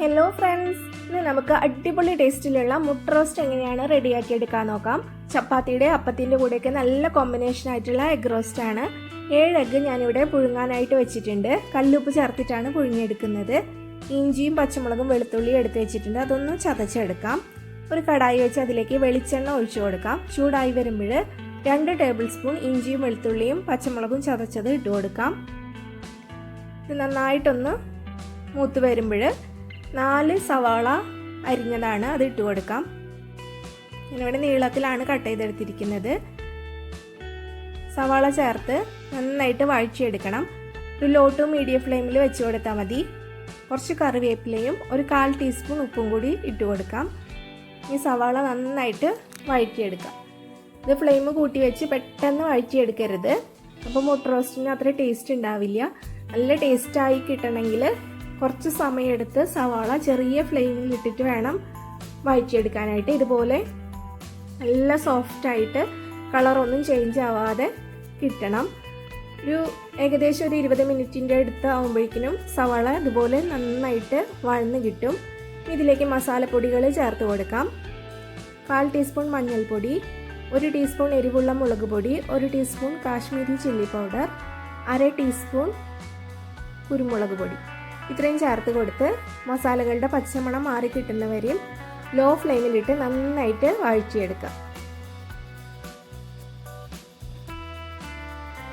Hello friends ഇന്ന് നമുക്ക് അടിപൊളി ടേസ്റ്റിലുള്ള മുട്ട റോസ്റ്റ് എങ്ങനെയാണ് റെഡിയാക്കി എടുക്കാൻ നോക്കാം. ചപ്പാത്തിയുടെ അപ്പത്തിന്റെ കൂടെയൊക്കെ നല്ല കോമ്പിനേഷൻ ആയിട്ടുള്ള എഗ് റോസ്റ്റ് ആണ്. ഏഴ് എഗ്ഗ് ഞാനിവിടെ പുഴുങ്ങാനായിട്ട് വെച്ചിട്ടുണ്ട്. കല്ലുപ്പ് ചേർത്തിട്ടാണ് പുഴുങ്ങിയെടുക്കുന്നത്. ഇഞ്ചിയും പച്ചമുളകും വെളുത്തുള്ളിയും എടുത്ത് വെച്ചിട്ടുണ്ട്. അതൊന്ന് ചതച്ചെടുക്കാം. ഒരു കടായി വെച്ച് അതിലേക്ക് വെളിച്ചെണ്ണ ഒഴിച്ചു കൊടുക്കാം. ചൂടായി വരുമ്പോൾ രണ്ട് ടേബിൾ സ്പൂൺ ഇഞ്ചിയും വെളുത്തുള്ളിയും പച്ചമുളകും ചതച്ചത് ഇട്ട് കൊടുക്കാം. നന്നായിട്ടൊന്ന് മൂത്ത് വരുമ്പോൾ നാല് സവാള അരിഞ്ഞതാണ് അത് ഇട്ട് കൊടുക്കാം. ഞാനിവിടെ നീളത്തിലാണ് കട്ട് ചെയ്തെടുത്തിരിക്കുന്നത്. സവാള ചേർത്ത് നന്നായിട്ട് വഴറ്റിയെടുക്കണം. ഒരു ലോ മീഡിയം ഫ്ലെയിമിൽ വെച്ച് കൊടുത്താൽ മതി. കുറച്ച് കറിവേപ്പിലയും ഒരു കാൽ ടീസ്പൂൺ ഉപ്പും കൂടി ഇട്ട് കൊടുക്കാം. ഈ സവാള നന്നായിട്ട് വഴറ്റിയെടുക്കാം. ഇത് ഫ്ലെയിം കൂട്ടി വെച്ച് പെട്ടെന്ന് വഴറ്റിയെടുക്കരുത്. അപ്പോൾ മുട്ട റോസ്റ്റിന് അത്ര ടേസ്റ്റ് ഉണ്ടാവില്ല. നല്ല ടേസ്റ്റായി കിട്ടണമെങ്കിൽ കുറച്ച് സമയമെടുത്ത് സവാള ചെറിയ ഫ്ലെയിമിൽ ഇട്ടിട്ട് വേണം വഴറ്റിയെടുക്കാനായിട്ട്. ഇതുപോലെ നല്ല സോഫ്റ്റായിട്ട് കളറൊന്നും ചേഞ്ച് ആവാതെ കിട്ടണം. ഒരു ഏകദേശം ഒരു ഇരുപത് മിനിറ്റിന്റെ അടുത്ത് ആകുമ്പോഴേക്കിനും സവാള ഇതുപോലെ നന്നായിട്ട് വഴന്ന് കിട്ടും. ഇതിലേക്ക് മസാലപ്പൊടികൾ ചേർത്ത് കൊടുക്കാം. കാൽ ടീസ്പൂൺ മഞ്ഞൾപ്പൊടി ഒരു ടീസ്പൂൺ എരിവുള്ള മുളക് പൊടി ഒരു ടീസ്പൂൺ കാശ്മീരി ചില്ലി പൗഡർ അര ടീസ്പൂൺ കുരുമുളക് പൊടി. ഇത്രയും ചേർത്ത് കൊടുത്ത് മസാലകളുടെ പച്ചമണം മാറി കിട്ടുന്നവരെയും ലോ ഫ്ലെയിമിലിട്ട് നന്നായിട്ട് വഴറ്റിയെടുക്കാം.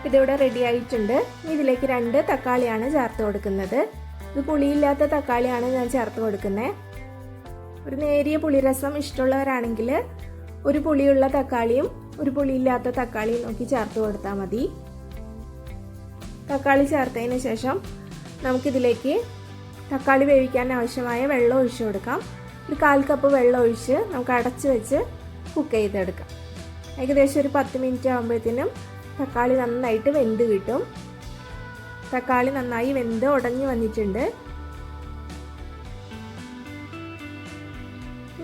ഇതിവിടെ റെഡി ആയിട്ടുണ്ട്. ഇതിലേക്ക് രണ്ട് തക്കാളിയാണ് ചേർത്ത് കൊടുക്കുന്നത്. ഇത് പുളിയില്ലാത്ത തക്കാളിയാണ് ഞാൻ ചേർത്ത് കൊടുക്കുന്നത് ഒരു നേരിയ പുളിരസം ഇഷ്ടമുള്ളവരാണെങ്കിൽ ഒരു പുളിയുള്ള തക്കാളിയും ഒരു പുളിയില്ലാത്ത തക്കാളിയും നോക്കി ചേർത്ത് കൊടുത്താൽ മതി. തക്കാളി ചേർത്തതിന് ശേഷം നമുക്കിതിലേക്ക് തക്കാളി വേവിക്കാൻ ആവശ്യമായ വെള്ളം ഒഴിച്ചു കൊടുക്കാം. ഒരു കാൽ കപ്പ് വെള്ളം ഒഴിച്ച് നമുക്ക് അടച്ച് വെച്ച് കുക്ക് ചെയ്തെടുക്കാം. ഏകദേശം ഒരു പത്ത് മിനിറ്റ് ആകുമ്പോഴത്തേനും തക്കാളി നന്നായിട്ട് വെന്ത് കിട്ടും. തക്കാളി നന്നായി വെന്ത് ഉടഞ്ഞു വന്നിട്ടുണ്ട്.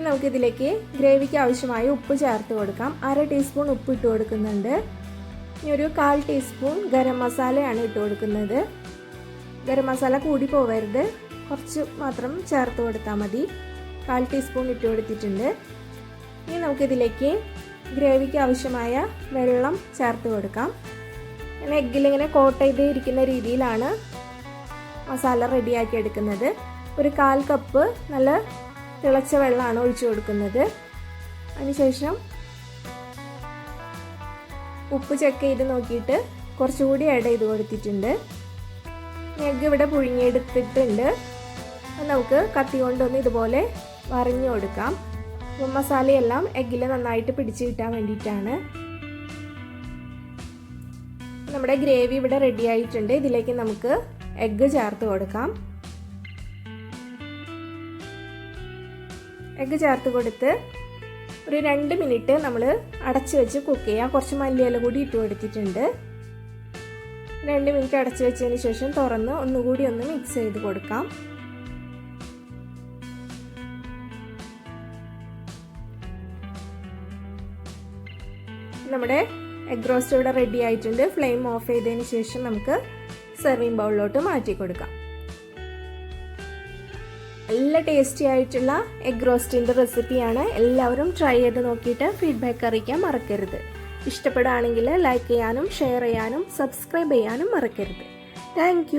നമുക്കിതിലേക്ക് ഗ്രേവിക്ക് ആവശ്യമായ ഉപ്പ് ചേർത്ത് കൊടുക്കാം. അര ടീസ്പൂൺ ഉപ്പ് ഇട്ട് കൊടുക്കുന്നുണ്ട്. ഇനി ഒരു കാൽ ടീസ്പൂൺ ഗരം മസാലയാണ് ഇട്ട് കൊടുക്കുന്നത്. ഗരം മസാല കൂടി പോവരുത്. കുറച്ച് മാത്രം ചേർത്ത് കൊടുത്താൽ മതി. കാൽ ടീസ്പൂൺ ഇട്ട് കൊടുത്തിട്ടുണ്ട്. ഇനി നമുക്കിതിലേക്ക് ഗ്രേവിക്ക് ആവശ്യമായ വെള്ളം ചേർത്ത് കൊടുക്കാം. ഞാൻ എഗ്ഗിലിങ്ങനെ കോട്ട് ചെയ്ത് ഇരിക്കുന്ന രീതിയിലാണ് മസാല റെഡിയാക്കി എടുക്കുന്നത്. ഒരു കാൽ കപ്പ് നല്ല തിളച്ച വെള്ളമാണ് ഒഴിച്ചു കൊടുക്കുന്നത്. അതിനുശേഷം ഉപ്പ് ചെക്ക് ചെയ്ത് നോക്കിയിട്ട് കുറച്ചുകൂടി ആഡ് ചെയ്ത് കൊടുത്തിട്ടുണ്ട്. എഗ്ഗ് ഇവിടെ പുഴുങ്ങിയെടുത്തിട്ടുണ്ട്. നമുക്ക് കത്തി കൊണ്ടൊന്ന് ഇതുപോലെ വറിഞ്ഞു കൊടുക്കാം. മസാലയെല്ലാം എഗ്ഗിൽ നന്നായിട്ട് പിടിച്ച് കിട്ടാൻ വേണ്ടിയിട്ടാണ്. നമ്മുടെ ഗ്രേവി ഇവിടെ റെഡി ആയിട്ടുണ്ട്. ഇതിലേക്ക് നമുക്ക് എഗ്ഗ് ചേർത്ത് കൊടുക്കാം. എഗ്ഗ് ചേർത്ത് കൊടുത്ത് ഒരു രണ്ട് മിനിറ്റ് നമ്മൾ അടച്ചു വെച്ച് കുക്ക് ചെയ്യാം. കുറച്ച് മല്ലിയില കൂടി ഇട്ട് കൊടുത്തിട്ടുണ്ട്. രണ്ട് മിനിറ്റ് അടച്ചു വെച്ചതിന് ശേഷം തുറന്ന് ഒന്നുകൂടി ഒന്ന് മിക്സ് ചെയ്ത് കൊടുക്കാം. നമ്മുടെ എഗ് റോസ്റ്റ് ഇവിടെ റെഡി ആയിട്ടുണ്ട്. ഫ്ലെയിം ഓഫ് ചെയ്തതിന് ശേഷം നമുക്ക് സെർവിങ് ബൗളിലോട്ട് മാറ്റി കൊടുക്കാം. നല്ല ടേസ്റ്റി ആയിട്ടുള്ള എഗ് റോസ്റ്റിന്റെ റെസിപ്പിയാണ് എല്ലാവരും ട്രൈ ചെയ്ത് നോക്കിയിട്ട് ഫീഡ്ബാക്ക് അറിയിക്കാൻ മറക്കരുത്. ഇഷ്ടപ്പെടുകയാണെങ്കിൽ ലൈക്ക് ചെയ്യാനും ഷെയർ ചെയ്യാനും സബ്സ്ക്രൈബ് ചെയ്യാനും മറക്കരുത്. താങ്ക്